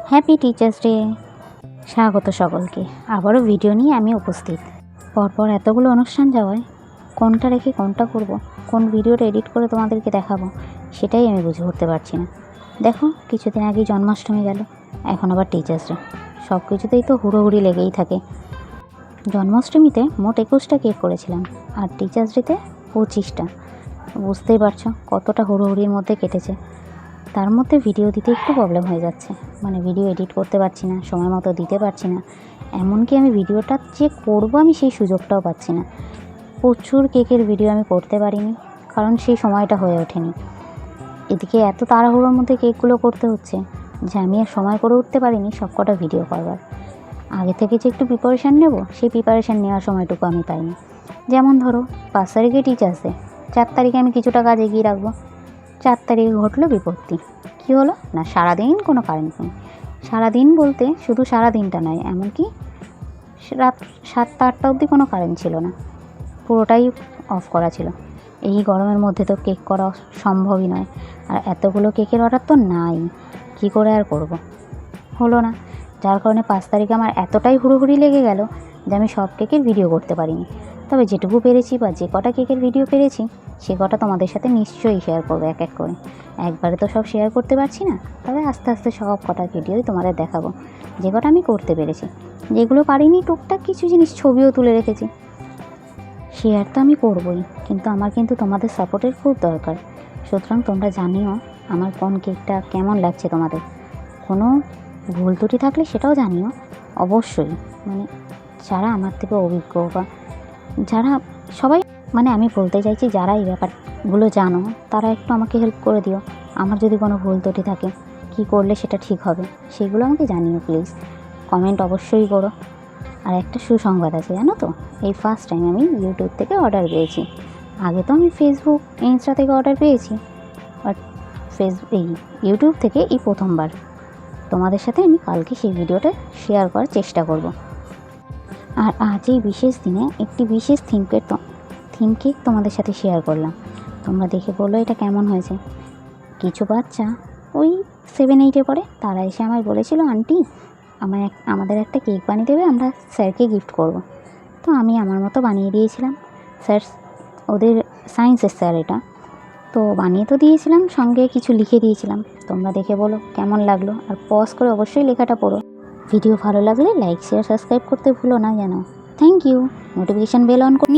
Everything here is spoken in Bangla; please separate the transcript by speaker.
Speaker 1: Happy teachers day. স্বাগত সকলকে। আবারও ভিডিও নিয়ে আমি উপস্থিত। পরপর এতগুলো অনুষ্ঠান যাওয়ায় কোনটা রেখে কোনটা করব, কোন ভিডিওটা এডিট করে তোমাদেরকে দেখাবো, সেটাই আমি বুঝে উঠতে পারছি না। দেখো, কিছুদিন আগেই জন্মাষ্টমী গেল, এখন আবার টিচার্স ডে। সব কিছুতেই তো হুড়োহুড়ি লেগেই থাকে। জন্মাষ্টমীতে মোট একুশটা কেক করেছিলাম, আর টিচার্স ডেতে পঁচিশটা। বুঝতেই পারছ, কতটা হুড়োহুড়ির মধ্যে কেটেছে। তার মধ্যে ভিডিও দিতে একটু প্রবলেম হয়ে যাচ্ছে। মানে ভিডিও এডিট করতে পারছি না, সময় মতো দিতে পারছি না। এমনকি আমি ভিডিওটা যে করব, আমি সেই সুযোগটাও পাচ্ছি না। প্রচুর কেকের ভিডিও আমি করতে পারিনি, কারণ সেই সময়টা হয়ে ওঠেনি। এদিকে এত তাড়াহুড়োর মধ্যে কেকগুলো করতে হচ্ছে যে আমি আর সময় করে উঠতে পারিনি সবকটা ভিডিও করবার। আগে থেকে যে একটু প্রিপারেশান নেব, সেই প্রিপারেশান নেওয়ার সময়টুকু আমি পাইনি। যেমন ধরো পাঁচ তারিখে টিচার্স ডে চার তারিখে আমি কিছুটা কাজ এগিয়ে রাখব। চার তারিখে ঘটলো বিপত্তি। কী হলো? না, সারাদিন কোনো কারেন্ট নেই। সারাদিন বলতে শুধু সারাদিনটা নয়, এমনকি রাত সাতটা আটটা অবধি কোনো কারেন্ট ছিল না। পুরোটাই অফ করা ছিল। এই গরমের মধ্যে তো কেক করা সম্ভবই নয়। আর এতগুলো কেকের অর্ডার তো নাই। কী করে আর করব। হলো না। যার কারণে পাঁচ তারিখে আমার এতটাই হুড়োহুড়ি লেগে গেল যে আমি সব কেকের ভিডিও করতে পারিনি। তবে যেটুকু পেরেছি বা যে কটা কেকের ভিডিও পেরেছি, সে কটা তোমাদের সাথে নিশ্চয়ই শেয়ার করব এক এক করে। একবারে তো সব শেয়ার করতে পারছি না, তবে আস্তে আস্তে সব কটা ভিডিওই তোমাদের দেখাবো। যে কটা আমি করতে পেরেছি। যেগুলো পারিনি, টুকটাক কিছু জিনিস ছবিও তুলে রেখেছি। শেয়ার তো আমি করবই, কিন্তু আমার কিন্তু তোমাদের সাপোর্টের খুব দরকার। সুতরাং তোমরা জানিও আমার কোন কেকটা কেমন লাগছে তোমাদের। কোনো ভুল ত্রুটি থাকলে সেটাও জানিও, অবশ্যই। মানে যারা আমার থেকে অভিজ্ঞ বা যারা সবাই মানে আমি বলতে চাইছি যারা এই ব্যাপারগুলো জানো, তারা একটু আমাকে হেল্প করে দিও। আমার যদি কোনো ভুল ত্রুটি থাকে, কী করলে সেটা ঠিক হবে, সেগুলো আমাকে জানিও প্লিজ কমেন্ট অবশ্যই করো। আর একটা সুসংবাদ আছে, জানো তো? এই ফার্স্ট টাইম আমি ইউটিউব থেকে অর্ডার পেয়েছি। আগে তো আমি ফেসবুক ইনস্টা থেকে অর্ডার পেয়েছি বাট ফেস এই ইউটিউব থেকে এই প্রথমবার। তোমাদের সাথে আমি কালকে সেই ভিডিওটা শেয়ার করার চেষ্টা করব। আর আজ এই বিশেষ দিনে একটি বিশেষ থিমকের তো থিম কেক তোমাদের সাথে শেয়ার করলাম। তোমরা দেখে বলো এটা কেমন হয়েছে। কিছু বাচ্চা ওই সেভেন এইটে পড়ে। তারা এসে আমায় বলেছিল, আন্টি, আমায় এক আমাদের একটা কেক বানিয়ে দেবে, আমরা স্যারকে গিফট করব। তো আমি আমার মতো বানিয়ে দিয়েছিলাম। স্যার ওদের সায়েন্সের স্যার এটা। তো বানিয়ে তো দিয়েছিলাম, সঙ্গে কিছু লিখে দিয়েছিলাম। তোমরা দেখে বলো কেমন লাগল। আর পজ করে অবশ্যই লেখাটা পড়ো। ভিডিও ভালো লাগলে লাইক শেয়ার সাবস্ক্রাইব করতে ভুলো না যেন। Thank you notification bell on করে